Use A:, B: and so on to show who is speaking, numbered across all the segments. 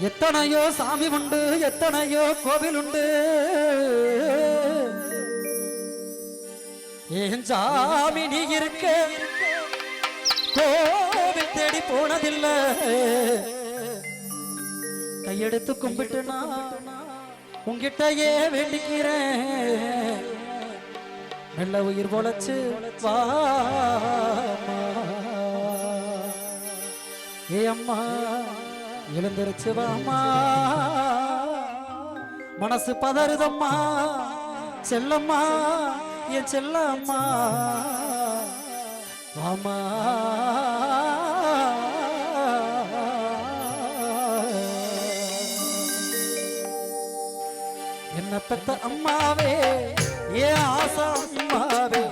A: எத்தனையோ சாமி உண்டு எத்தனையோ கோவில் உண்டு. ஏன் சாமி நீ இருக்க? கோவில் தேடி போனதில்லை. கையெடுத்து கும்பிட்டு நான் உங்கிட்டயே வேண்டிக்கிறேன். நல்ல உயிர் போலச்சு வாமா ஏ அம்மா. எழுந்திருச்சு வாமா மனசு பதறுதம்மா. செல்லம்மா என் செல்லம்மா. வாமா என்ன பெத்த அம்மாவே ஏ ஆசா அம்மாவே.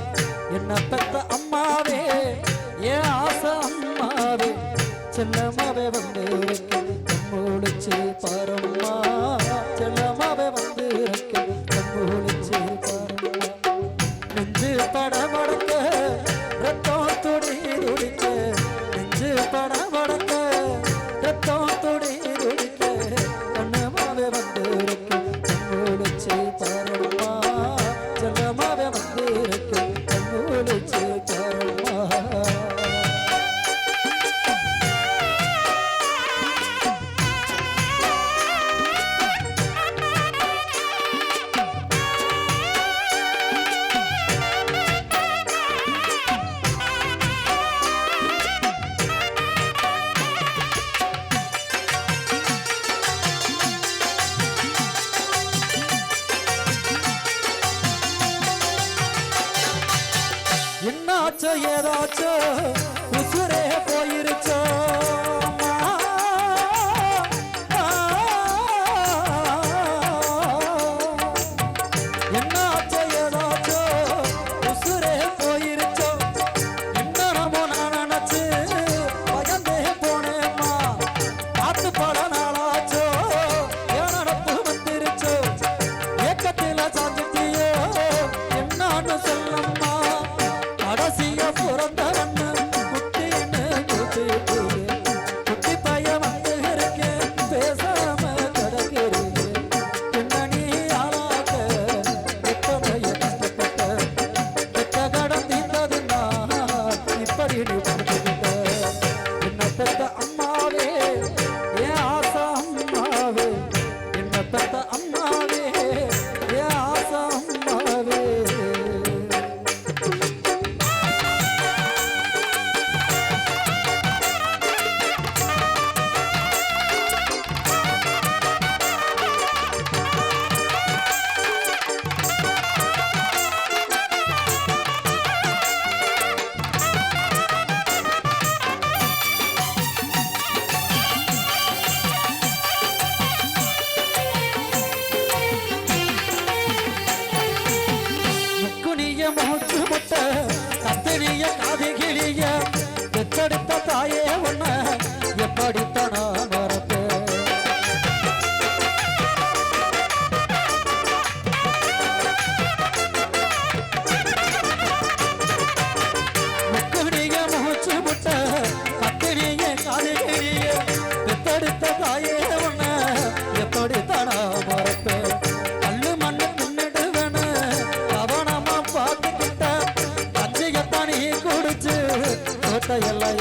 A: என்ன பெத்த அம்மாவே ஏ ஆசா அம்மாவே. செல்லமாவே வந்து చేపరమ్మా. ஏதாச்சும் ஏதாச்சோ உசுரே போயிருச்சோ? தாயே உன்ன எப்படித்தனா மறப்பேன். கல்லு மண்ணு தின்னுடுவேன்னு கவனமா பார்த்துக்கிட்ட கஞ்சியத்தான் குடிச்சு தோட்டையெல்லாம்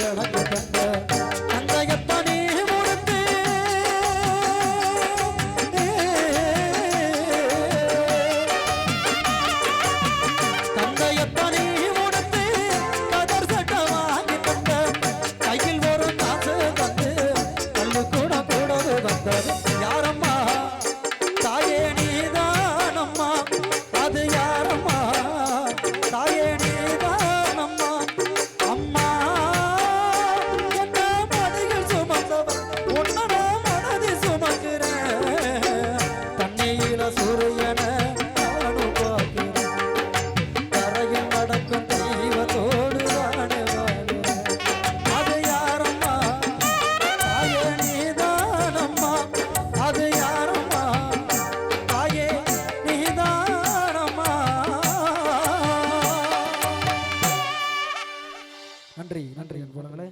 A: நன்றி நன்றி அன்புணர்களே